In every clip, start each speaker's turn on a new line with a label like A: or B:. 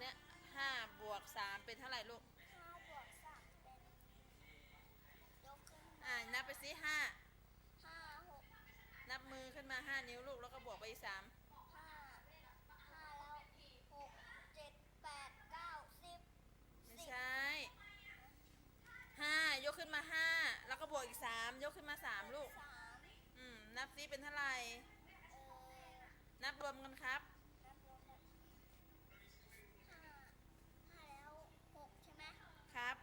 A: เนี้ยห้าบวกสามเป็นเท่าไหร่ลูก
B: ห้าบวกสามเป็นยกขึ้น
A: อ่านับไปสิห้า
B: ห้าหก
A: นับมือขึ้นมาห้านิ้วลูกแล้วก็บวกไปอีกสาม
B: ห้าห้าแล้วหกเจ็ดแปดเก้าสิบ
A: ไม่
B: สิบ
A: ใช่ห้ายกขึ้นมาห้าแล้วก็บวกอีกสามยกขึ้นมาสามลูก
B: สาม
A: อืมนับซิเป็นเท่าไหร่
B: เออ
A: นับรวมกันครับ
B: นับรวมกันห้าห้าแล้วหกใช่ไหม
A: ครับ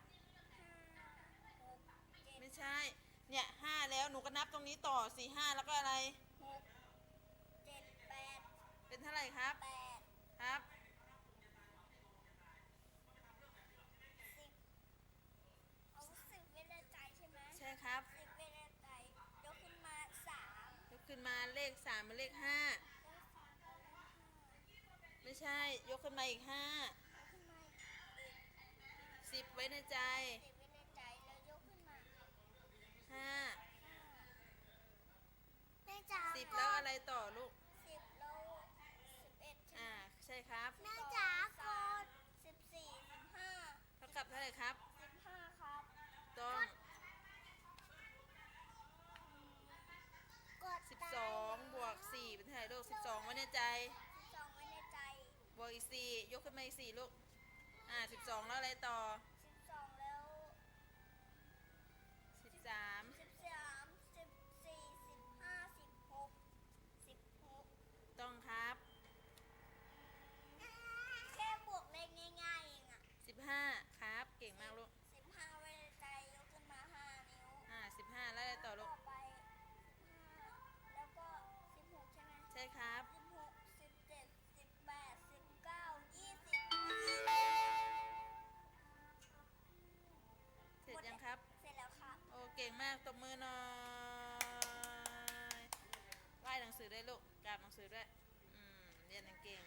B: ห้าหกเจ็ด
A: ไม่ใช่ เนี่ยห้าแล้วหนู ก็นับตรงนี้ต่อสี่ห้าแล้วก็อะไร
B: หกเจ็ดแปด
A: เป็นเท่าไหร่ครับ
B: แปด
A: ครับ
B: สิบเอาสิบไว้ในใจใช่ไหม
A: ใช่ครับ
B: สิบไว้ในใจยกขึ้นมาสาม
A: ยกขึ้นมาเลขสามเป็นเลขห้า
B: แล้วสามก็ได้ห้า
A: ไม่ใช่ยกขึ้นมาอีกห้าย
B: กขึ้นมาอีก
A: สิบไว้ในใจ
B: สิบไว้ในใจแล้วยกขึ้นมา
A: ห้า
B: แม่จ๋า
A: สิบแล้วอะไรต่อลูก
B: สิบแล้วสิบเอ็ดใช่ไหม
A: อ่าใช่ครับ
B: แม่จ๋ากดสิบสี่สิบห้า
A: เท่ากับเท่าไหร่ครับ
B: สิบห้าครับ
A: ต้อง
B: กด
A: สิบสองบวกสี่เป็นเท่าไหร่ลูกสิบสองไว้ในใจ
B: สิบสองไว้ในใจ
A: บวกอีกสี่ยกขึ้นมาอีกสี่ลูกอ่าสิบสองแล้วอะไรต่อ
B: เก่
A: งมาก ต
B: บมื
A: อหน่อยไหว้หนังสือได้ลูกกราบหนังสือด้วย อืม เรียนเก่ง